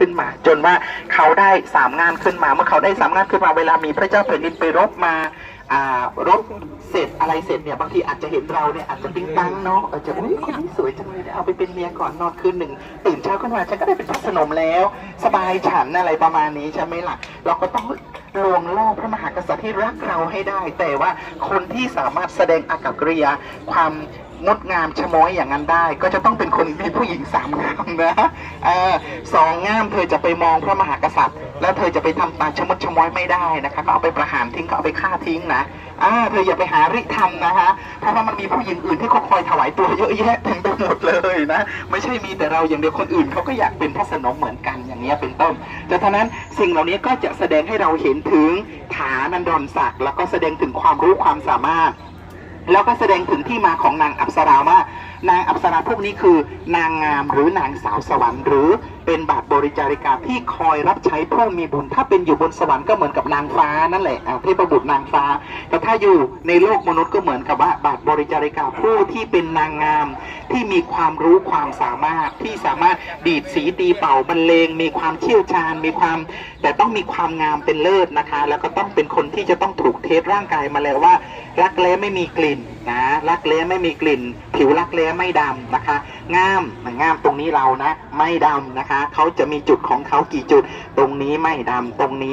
ขึ้นมา จนว่าเขาได้สามงานขึ้นมา เมื่อเขาได้สามงานขึ้นมาเวลามีพระเจ้าแผ่นดินไปรบมาอ่ารบเสร็จอะไรเสร็จเนี่ยบางทีอาจจะเห็นเราเนี่ยอาจจะปิ๊งปังเนาะอาจจะอุ้ยคนนี้สวยจังเลยเดี๋ยวเอาไปเป็นเมียก่อนนอนคืนหนึ่งตื่นเช้าขึ้นมาฉันก็ได้เป็นพระสนมแล้ว สบายฉันอะไรประมาณนี้ใช่ไหมล่ะเราก็ต้องลวงล่อพระมหากษัตริย์ที่รักเราให้ได้ แต่ว่าคนที่สามารถแสดงอากับกริยาความ งดงามชะม้อยอย่างนั้นได้ ก็จะต้องเป็นคนที่ผู้หญิงสามงามนะออสองงามเธอจะไปมองพระมหากษัตริย์ แล้วเธอจะไปทำตาชะมดชะม้อยไม่ได้นะคะก็เอาไปประหารทิ้งก็เอาไปฆ่าทิ้งนะอ่าเธออย่าไปหาริธรรมนะฮะเพราะว่ามันมีผู้หญิงอื่นที่เขาคอยถวายตัวเยอะแยะเต็มไปหมดเลยนะไม่ใช่มีแต่เราอย่างเดียวคนอื่นเขาก็อยากเป็นพระสนมเหมือนกันอย่างเงี้เป็นต้นแต่ทั้นสิ่งเหล่านี้ก็จะแสดงให้เราเห็นถึงฐานันดรศักดิ์แล้วก็แสดงถึงความรู้ความสามารถ แล้วก็แสดงถึงที่มาของนางอัปสราว่า นางอัปสราพวกนี้คือนางงามหรือนางสาวสวรรค์หรือเป็นบาทบริจาริกาที่คอยรับใช้ผู้มีบุญ ถ้าเป็นอยู่บนสวรรค์ก็เหมือนกับนางฟ้านั่นแหละอ่าเทพบุตรนางฟ้า แต่ถ้าอยู่ในโลกมนุษย์ก็เหมือนกับว่าบาทบริจาริกาผู้ที่เป็นนางงาม ที่มีความรู้ความสามารถที่สามารถดีดสีตีเป่าบรรเลง มีความเชี่ยวชาญ มีความ แต่ต้องมีความงามเป็นเลิศนะคะ แล้วก็ต้องเป็นคนที่จะต้องถูกเทสร่างกายมาแล้วว่ารักแร้ไม่มีกลิ่นนะ รักแร้ไม่มีกลิ่น ผิวรักแร้ไม่ดำนะคะงามงามตรงนี้เรานะ ไม่ดำนะคะ เขาจะมีจุดของเขากี่จุด ตรงนี้ไม่ดำตรงนี้